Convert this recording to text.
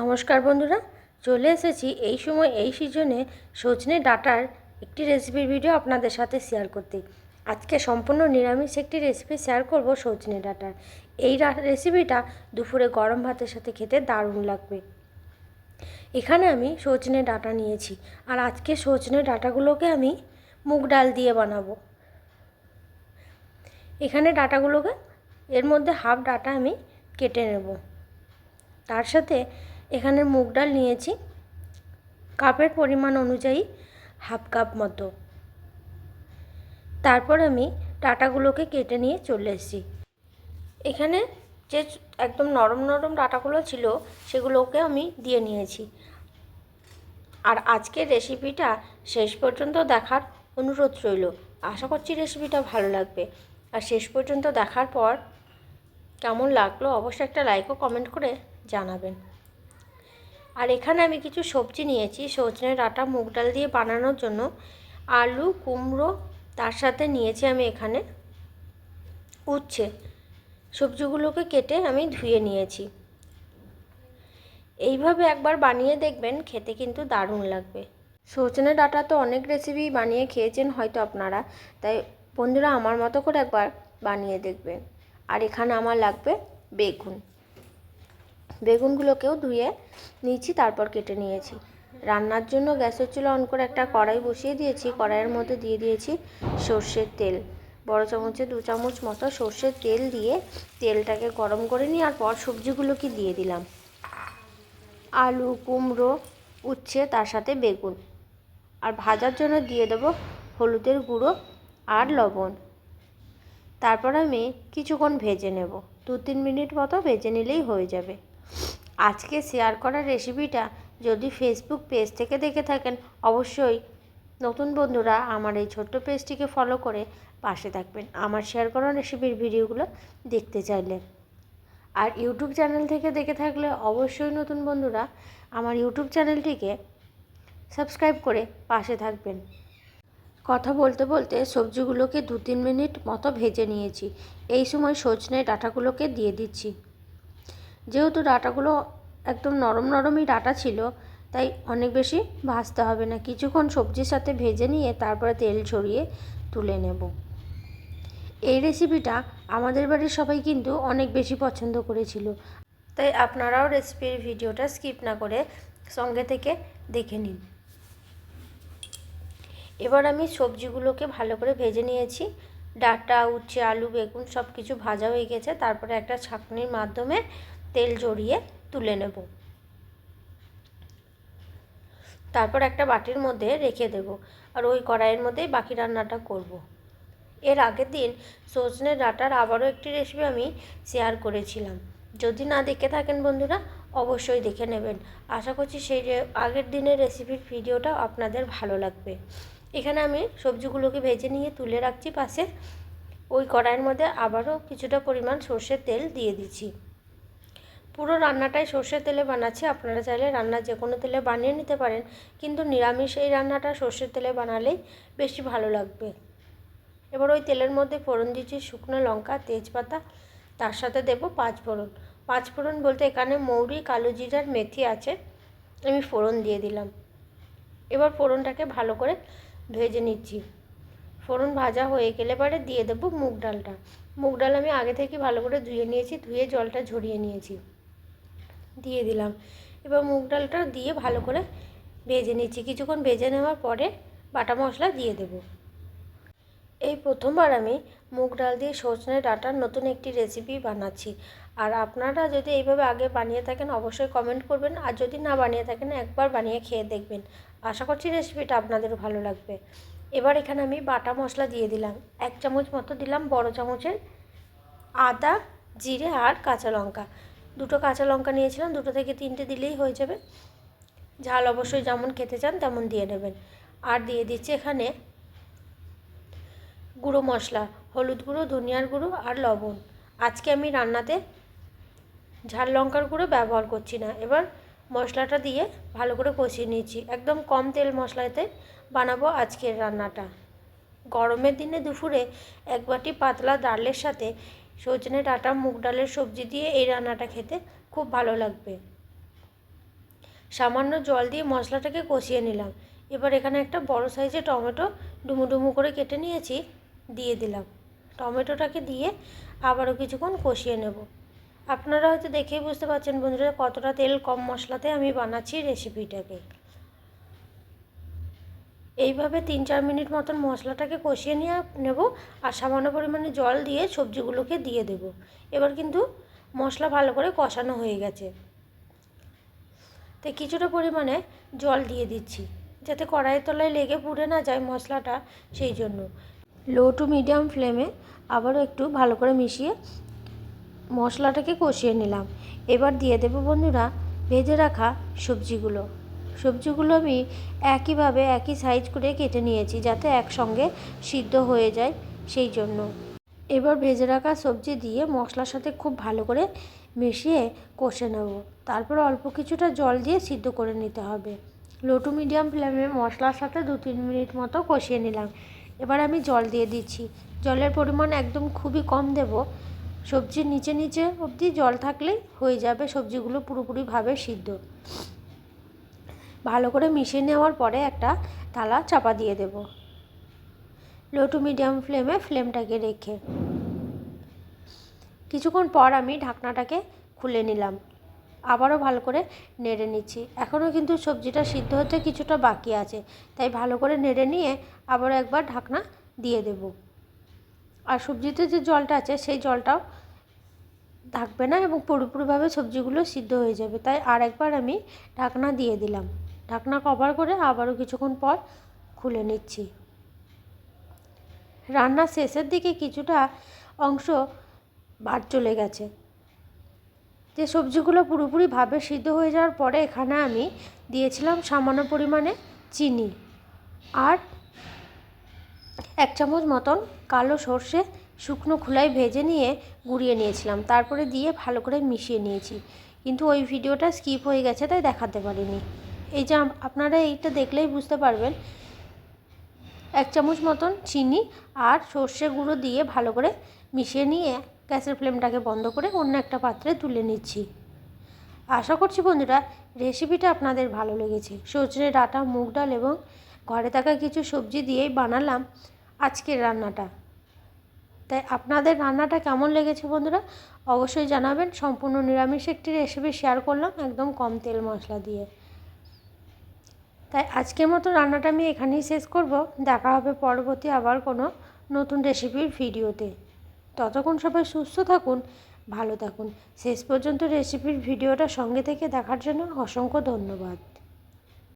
নমস্কার বন্ধুরা, চলে এসেছি এই সময় এই সিজনে সজনে ডাটার একটি রেসিপির ভিডিও আপনাদের সাথে শেয়ার করতে। আজকে সম্পূর্ণ নিরামিষ একটি রেসিপি শেয়ার করব সজনে ডাঁটার। এই রেসিপিটা দুপুরে গরম ভাতের সাথে খেতে দারুণ লাগবে। এখানে আমি সজনে ডাটা নিয়েছি, আর আজকে সজনে ডাটাগুলোকে আমি মুগ ডাল দিয়ে বানাবো। এখানে ডাটাগুলোকে, এর মধ্যে হাফ ডাটা আমি কেটে নেব। তার সাথে এখানে মুগ ডাল নিয়েছি। কাপের পরিমাণ অনুযায়ী হাফ কাপ মতো। তারপর আমি ডাটাগুলোকে কেটে নিয়ে চলে এসেছি। এখানে যে একদম নরম নরম ডাটাগুলো ছিল, সেগুলোকে আমি দিয়ে নিয়েছি। আর আজকের রেসিপিটা শেষ পর্যন্ত দেখার অনুরোধ রইল। আশা করছি রেসিপিটা ভালো লাগবে। আর শেষ পর্যন্ত দেখার পর কেমন লাগল অবশ্যই একটা লাইক ও কমেন্ট করে জানাবেন। আর এখানে আমি কিছু সবজি নিয়েছি। সজনে ডাঁটা, মুগ ডাল দিয়ে বানানোর জন্য আলু, কুমড়ো তার সাথে নিয়েছি আমি এখানে উচ্ছে। সবজিগুলোকে কেটে আমি ধুয়ে নিয়েছি। এইভাবে একবার বানিয়ে দেখবেন, খেতে কিন্তু দারুণ লাগবে। সজনে ডাঁটা তো অনেক রেসিপি বানিয়ে খেয়েছেন হয়তো আপনারা, তাই বন্ধুরা আমার মতো করে একবার বানিয়ে দেখবেন। আর এখানে আমার লাগবে বেগুন। বেগুনগুলোকেও ধুয়ে নিয়েছি, তারপর কেটে নিয়েছি। রান্নার জন্য গ্যাসের চুলা অন করে একটা কড়াই বসিয়ে দিয়েছি। কড়াইয়ের মধ্যে দিয়ে দিয়েছি সর্ষের তেল। বড় চামচে দু চামচ মতো সর্ষের তেল দিয়ে তেলটাকে গরম করে নিয়ে, আর পর সবজিগুলোকে দিয়ে দিলাম। আলু, কুমড়ো, উচ্ছে, তার সাথে বেগুন। আর ভাজার জন্য দিয়ে দেবো হলুদের গুঁড়ো আর লবণ। তারপর আমি কিছুক্ষণ ভেজে নেব। দু তিন মিনিট মতো ভেজে নিলেই হয়ে যাবে। আজকে শেয়ার করা রেসিপিটা যদি ফেসবুক পেজ থেকে দেখে থাকেন, অবশ্যই নতুন বন্ধুরা আমার এই ছোট্ট পেজটিকে ফলো করে পাশে থাকবেন আমার শেয়ার করা রেসিপির ভিডিওগুলো দেখতে চাইলে। আর ইউটিউব চ্যানেল থেকে দেখে থাকলে অবশ্যই নতুন বন্ধুরা আমার ইউটিউব চ্যানেলটিকে সাবস্ক্রাইব করে পাশে থাকবেন। কথা বলতে বলতে সবজিগুলোকে দু তিন মিনিট মতো ভেজে নিয়েছি। এই সময় সজনে ডাঁটাগুলোকে দিয়ে দিচ্ছি। যেহেতু ডাঁটাগুলো একদম নরম নরমই ডাঁটা ছিল, তাই অনেক বেশি ভাজতে হবে না। কিছুক্ষণ সবজির সাথে ভেজে নিয়ে তারপরে তেল ছড়িয়ে তুলে নেব। এই রেসিপিটা আমাদের বাড়ির সবাই কিন্তু অনেক বেশি পছন্দ করেছিল। তাই আপনারাও রেসিপির ভিডিওটা স্কিপ না করে সঙ্গে থেকে দেখে নিন। এবার আমি সবজিগুলোকে ভালো করে ভেজে নিয়েছি। ডাটা, উচ্ছে, আলু, বেগুন সব কিছু ভাজা হয়ে গেছে। তারপরে একটা ছাঁকনির মাধ্যমে তেল জড়িয়ে তুলে নেব। তারপর একটা বাটির মধ্যে রেখে দেব আর ওই কড়াইয়ের মধ্যেই বাকি রান্নাটা করব। এর আগের দিন সজনে ডাটার আবারও একটি রেসিপি আমি শেয়ার করেছিলাম। যদি না দেখে থাকেন বন্ধুরা, অবশ্যই দেখে নেবেন। আশা করছি সেই আগের দিনের রেসিপির ভিডিওটা আপনাদের ভালো লাগবে। এখানে আমি সবজিগুলোকে ভেজে নিয়ে তুলে রাখছি পাশে। ওই কড়াইয়ের মধ্যে আবারও কিছুটা পরিমাণ সর্ষের তেল দিয়ে দিচ্ছি। পুরো রান্নাটাই সর্ষের তেলে বানাচ্ছি। আপনারা চাইলে রান্না যে কোনো তেলে বানিয়ে নিতে পারেন। কিন্তু নিরামিষ এই রান্নাটা সর্ষের তেলে বানালেই বেশি ভালো লাগবে। এবার ওই তেলের মধ্যে ফোড়ন দিচ্ছি শুকনো লঙ্কা, তেজপাতা, তার সাথে দেব পাঁচ ফোড়ন পাঁচ ফোড়ন বলতে এখানে মৌরি, কালো জিরার মেথি আছে। আমি ফোড়ন দিয়ে দিলাম। এবার ফোড়নটাকে ভালো করে ভেজে নিচ্ছি। ফোড়ন ভাজা হয়ে গেলে পরে দিয়ে দেবো মুগ ডালটা। মুগ ডাল আমি আগে থেকে ভালো করে ধুয়ে নিয়েছি, ধুয়ে জলটা ঝরিয়ে নিয়েছি। দিয়ে দিলাম। এবার মুগ ডালটা দিয়ে ভালো করে ভেজে নিচ্ছি। কিছুক্ষণ ভেজে নেওয়ার পরে বাটা মশলা দিয়ে দেবো। এই প্রথমবার আমি মুগ ডাল দিয়ে সজনে ডাঁটার নতুন একটি রেসিপি বানাচ্ছি। আর আপনারা যদি এইভাবে আগে বানিয়ে থাকেন, অবশ্যই কমেন্ট করবেন। আর যদি না বানিয়ে থাকেন, একবার বানিয়ে খেয়ে দেখবেন। আশা করছি রেসিপিটা আপনাদেরও ভালো লাগবে। এবার এখানে আমি বাটা মশলা দিয়ে দিলাম। এক চামচ মতো দিলাম বড় চামচের আদা, জিরে আর কাঁচা লঙ্কা। দুটো কাঁচা লঙ্কা নিয়েছিলাম, দুটো থেকে তিনটে দিলেই হয়ে যাবে। ঝাল অবশ্যই যেমন খেতে চান তেমন দিয়ে নেবেন। আর দিয়ে দিচ্ছি এখানে গুঁড়ো মশলা, হলুদ গুঁড়ো, ধনিয়ার গুঁড়ো আর লবণ। আজকে আমি রান্নাতে ঝাল লঙ্কার গুঁড়ো ব্যবহার করছি না। এবার মশলাটা দিয়ে ভালো করে কষিয়ে নিয়েছি একদম কম তেল মশলাতে বানাবো আজকের রান্নাটা। গরমের দিনে দুপুরে এক বাটি পাতলা ডালের সাথে সজনে ডাঁটা, মুগ ডালের সবজি দিয়ে এই রান্নাটা খেতে খুব ভালো লাগবে। সামান্য জল দিয়ে মশলাটাকে কষিয়ে নিলাম। এবার এখানে একটা বড় সাইজের টমেটো ডুমু ডুমু করে কেটে নিয়েছি, দিয়ে দিলাম। টমেটোটাকে দিয়ে আবারও কিছুক্ষণ কষিয়ে নেব। আপনারা হয়তো দেখেই বুঝতে পারছেন বন্ধুরা কতটা তেল কম মশলাতে আমি বানাচ্ছি রেসিপিটাকে। এইভাবে তিন চার মিনিট মতন মশলাটাকে কষিয়ে নিয়ে নেব আর সামান্য পরিমাণে জল দিয়ে সবজিগুলোকে দিয়ে দেব। এবার কিন্তু মশলা ভালো করে কষানো হয়ে গেছে। তো কিছুটা পরিমাণে জল দিয়ে দিচ্ছি, যাতে কড়াইয়ের তলায় লেগে পুড়ে না যায় মশলাটা সেই জন্য। লো টু মিডিয়াম ফ্লেমে আবারও একটু ভালো করে মিশিয়ে মশলাটাকে কষিয়ে নিলাম। এবার দিয়ে দেবো বন্ধুরা, ভেজে রাখা সবজিগুলো। সবজিগুলো আমি একইভাবে, একই সাইজ করে কেটে নিয়েছি যাতে একসঙ্গে সিদ্ধ হয়ে যায় সেই জন্য। এবার ভেজে রাখা সবজি দিয়ে মশলার সাথে খুব ভালো করে মিশিয়ে কষে নেব। তারপর অল্প কিছুটা জল দিয়ে সিদ্ধ করে নিতে হবে। লো টু মিডিয়াম ফ্লেমে মশলার সাথে দু তিন মিনিট মতো কষিয়ে নিলাম। এবার আমি জল দিয়ে দিচ্ছি। জলের পরিমাণ একদম খুবই কম দেব। সবজির নিচে নিচে অবধি জল থাকলেই হয়ে যাবে সবজিগুলো পুরোপুরিভাবে সিদ্ধ। ভালো করে মিশিয়ে নেওয়ার পরে একটা থালা চাপা দিয়ে দেব। লো টু মিডিয়াম ফ্লেমে ফ্লেমটাকে রেখে। কিছুক্ষণ পর আমি ঢাকনাটাকে খুলে নিলাম। আবারও ভালো করে নেড়ে নিচ্ছি। এখনও কিন্তু সবজিটা সিদ্ধ হতে কিছুটা বাকি আছে, তাই ভালো করে নেড়ে নিয়ে আবারও একবার ঢাকনা দিয়ে দেব। আর সবজিতে যে জলটা আছে, সেই জলটাও থাকবে না এবং পুরোপুরিভাবে সবজিগুলো সিদ্ধ হয়ে যাবে, তাই আর একবার আমি ঢাকনা দিয়ে দিলাম। ঢাকনা কভার করে আবারও কিছুক্ষণ পর খুলে নিচ্ছি। রান্নার শেষের দিকে কিছুটা অংশ ভাত চলে গেছে। যে সবজিগুলো পুরোপুরিভাবে সিদ্ধ হয়ে যাওয়ার পরে এখানে আমি দিয়েছিলাম সামান্য পরিমাণে চিনি আর এক চামচ মতন কালো সর্ষে শুকনো খোলায় ভেজে নিয়ে গুঁড়িয়ে নিয়েছিলাম। তারপরে দিয়ে ভালো করে মিশিয়ে নিয়েছি। কিন্তু ওই ভিডিওটা স্কিপ হয়ে গেছে, তাই দেখাতে পারিনি। এই যে আপনারা এইটা দেখলেই বুঝতে পারবেন। এক চামচ মতন চিনি আর সর্ষে গুঁড়ো দিয়ে ভালো করে মিশিয়ে নিয়ে গ্যাসের ফ্লেমটাকে বন্ধ করে অন্য একটা পাত্রে তুলে নিচ্ছি। আশা করছি বন্ধুরা রেসিপিটা আপনাদের ভালো লেগেছে। সজনে ডাঁটা, মুগ ডাল এবং ঘরে থাকা কিছু সবজি দিয়েই বানালাম আজকের রান্নাটা। তাই আপনাদের রান্নাটা কেমন লেগেছে বন্ধুরা, অবশ্যই জানাবেন। সম্পূর্ণ নিরামিষ একটি রেসিপি শেয়ার করলাম একদম কম তেল মশলা দিয়ে। তাই আজকের মতো রান্নাটা আমি এখানেই শেষ করব। দেখা হবে পরবর্তী আবার কোনো নতুন রেসিপির ভিডিওতে। ততক্ষণ সবাই সুস্থ থাকুন, ভালো থাকুন। শেষ পর্যন্ত রেসিপির ভিডিওটা সঙ্গে থেকে দেখার জন্য অসংখ্য ধন্যবাদ।